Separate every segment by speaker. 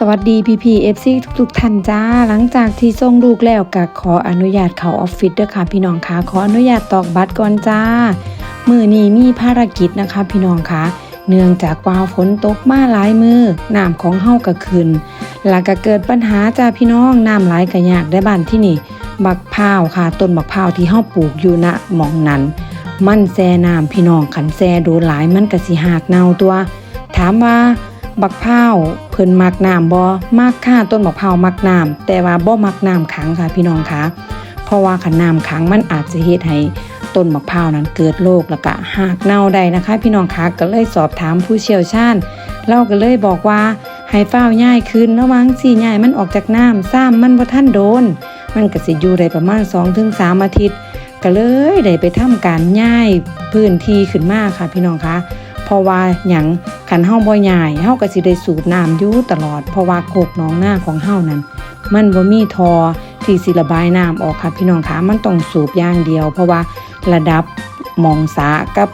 Speaker 1: สวัสดีพี่พีเอฟซีทุกๆท่านจ้า หลังจากที่ส่งลูกแล้วก็ขออนุญาตเขาออฟฟิศด้อค่ะพี่น้องคะขออนุญาตตอกบัตรก่อนจ้า มือนี้มีภารกิจนะคะพี่น้องคะเนื่องจากว่าฝนตกมาหลายมือน้ำของเฮาก็ขึ้นแล้วก็เกิดปัญหาจ้าพี่น้องน้ำไหลก็ยากได้บ้านที่นี่บักพร้าวค่ะต้นบักพร้าวที่เฮาปลูกอยู่ณหมองนั้น มันแซ่น้ำพี่น้องขันแซ่โดนหลายมันก็สิหากเน่าตัว ถามว่า บักพร้าวเพิ่นมักน้ำบ่มักค่ะต้นบักพร้าวมักน้ำแต่ว่าบ่มักน้ำขังค่ะพี่น้องคะเพราะว่าขันน้ำขังมันอาจจะเฮ็ดให้ต้นบักพร้าวนั้นเกิดโรคแล้วก็หากเน่าได้นะคะ พี่น้องคะก็เลยสอบถามผู้เชี่ยวชาญเราก็เลยบอกว่าให้เฝ้าย่ายคืนระวังสิย่ายมันออกจากน้ำซ้ำมันบ่ทันโดน มันก็สิอยู่ได้ประมาณ 2-3 อาทิตย์ ก็เลยได้ไปทำการย่ายพื้นที่ขึ้นมาค่ะพี่น้องคะเพราะว่าหยัง ขันเฮาบ่ใหญ่เฮาก็สิได้สูบน้ำอยู่ตลอด เพราะว่าโคกหนองหน้าของเฮานั้น มันบ่มีทอที่สิระบายน้ำออกค่ะพี่น้องคะมันต้องสูบอย่างเดียว เพราะว่าระดับมองสากับ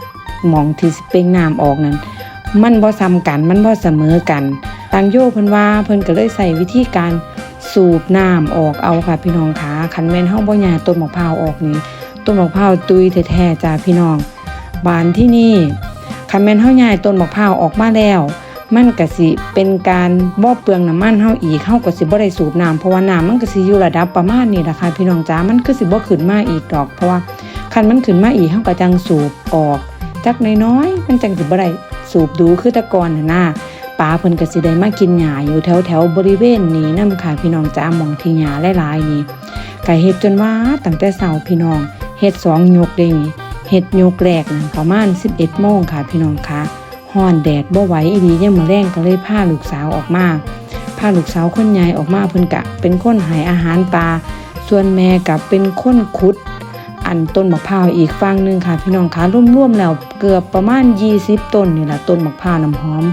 Speaker 1: มองที่สิเป่งน้ำออกนั้น มันบ่ซ้ำกันมันบ่เสมอกันตังโยเพิ่นว่าเพิ่นก็เลยใส่วิธีการสูบน้ำออกเอาค่ะพี่น้องคะคันแม่นเฮาบ่ใหญ่ต้นมะพร้าวออกนี่ต้นมะพร้าวตุยแท้ๆจ้าพี่น้องบานที่นี่ คันแม่นเฮาย้ายต้นบักพร้าวออกมาแล้ว มันก็สิเป็นการบ่เปลืองน้ำมันเฮาอีกเฮาก็สิบ่ได้สูบน้ำเพราะว่าน้ำมันก็สิอยู่ระดับประมาณนี้ล่ะค่ะพี่น้องจ๋ามันคือสิบ่ขึ้นมาอีกดอก เพราะว่าคันมันขึ้นมาอีกเฮาก็จังสูบออกจักน้อยๆมันจังสิบ่ได้สูบดูคือต่ก่อนน่ะนะปลาเพิ่นก็สิได้มากินหญ้าอยู่แถวๆบริเวณนี้นำค่ะพี่น้องจ๋ามองที่หญ้าหลายๆนี่ก็เฮ็ดจนว่าตั้งแต่เช้าพี่น้องเฮ็ดสองยกได้นี่ เฮ็ดโยกแรกนั่นประมาณ11โมงค่ะพี่น้องคะฮ้อนแดดบ่ไหวอีดียังมือแรงก็เลยพาลูกสาวออกมาพาลูกสาวคนใหญ่ออกมาเพิ่นกะ เป็นคนให้อาหารปลาส่วนแม่กับเป็นคนขุด อันต้นมะพร้าวอีกฝั่งหนึ่งค่ะ พี่น้องคะรวมๆแล้วเกือบประมาณ 20 ต้นนี่แหละต้นมะพร้าวน้ำหอม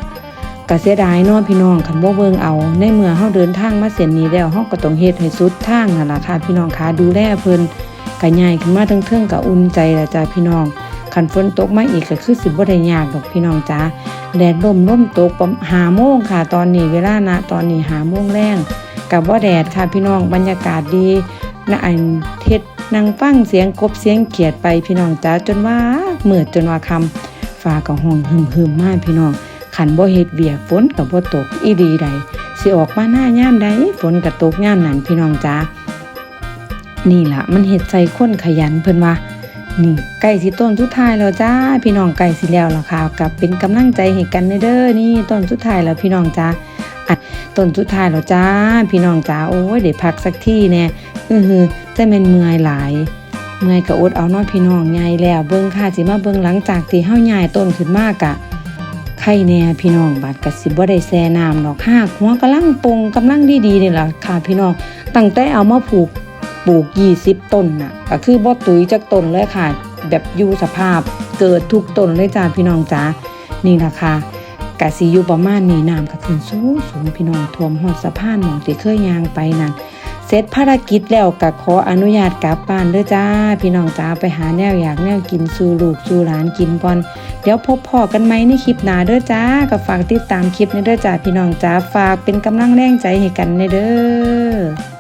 Speaker 1: ก็เสียดายเนาะพี่น้องคันบ่เบิ่งเอา ในเมื่อเฮาเดินทางมาเส้นนี้แล้วเฮาก็ต้องเฮ็ดให้สุดทางนั่นล่ะค่ะพี่น้องคะดูแลเพิ่น ก็ใหญ่ขึ้นมาทั้งเทิงๆก็อุ่นใจละจ้าพี่น้องคันฝนตกมาอีกก็คือสิบ่ได้ยากดอกพี่น้องจ้าแดดลมลมตกประมาณหาโมงค่ะ ตอนนี้เวลานะตอนนี้หาโมงแรงกับว่าแดดค่ะพี่น้องบรรยากาศดีนะอันเทศนั่งฟังเสียงกบเสียงเขียดไปพี่น้องจ้าจนว่าเมื่อจนว่าคำฟ้าก็ห้องหึมหึมมากพี่น้องขันบ่เฮ็ดเวียฝนก็บ่ตกอีดีใดสิออกมาหน้ายามใดฝนก็ตกยามนั้นพี่น้องจ้า นี่ล่ะ มันเห็ดใส่คนขยันเพิ่นว่านี่ไก่สิต้นสุดท้ายแล้วจ้าพี่น้องไก่สิแล้วล่ะค่ะกับเป็นกำลังใจให้กันเด้อนี่ต้นสุดท้ายแล้วพี่น้องจ้าอัดต้นสุดท้ายแล้วจ้า พี่น้องจ้าโอ้ยเดี๋ยวพักสักที่แน่อือหือจะเป็นเมื่อยหลายเมื่อยก็อดเอานาะพี่น้องใหญ่แล้วเบิ่งค่ะสิมาเบิ่งหลังจากที่เฮาใหญ่ต้นขึ้นมากะไข่แน่พี่น้องบาดก็สิบ่ได้แซ่น้ำดอกหากหัวกำลังปงกำลังดีๆนี่ล่ะค่ะพี่น้องตั้งแต่เอามาผูก ปลูก 20 ต้นน่ะก็คือบ่ตุยจากต้นเลยค่ะ แบบอยู่สภาพเกิดทุกต้นเลยจ้าพี่น้องจ้านี่ล่ะคะกะสิอยู่ประมาณนี้น้ำก็ขึ้นสูงสูงพี่น้องท่วมหอดสะพานหมองที่เคยย่างไปนั่นเสร็จภารกิจแล้วก็ขออนุญาตกลับบ้านเด้อจ้า พี่น้องจ้าไปหาแนวอยากแนวกินสู่ลูกสู่หลานกินก่อน เดี๋ยวพบพ่อกันไหมในคลิปหน้าเด้อจ้าก็ฝากติดตามคลิปในเด้อจ้าพี่น้องจ้าฝากเป็นกำลังแรงใจให้กันในเด้อ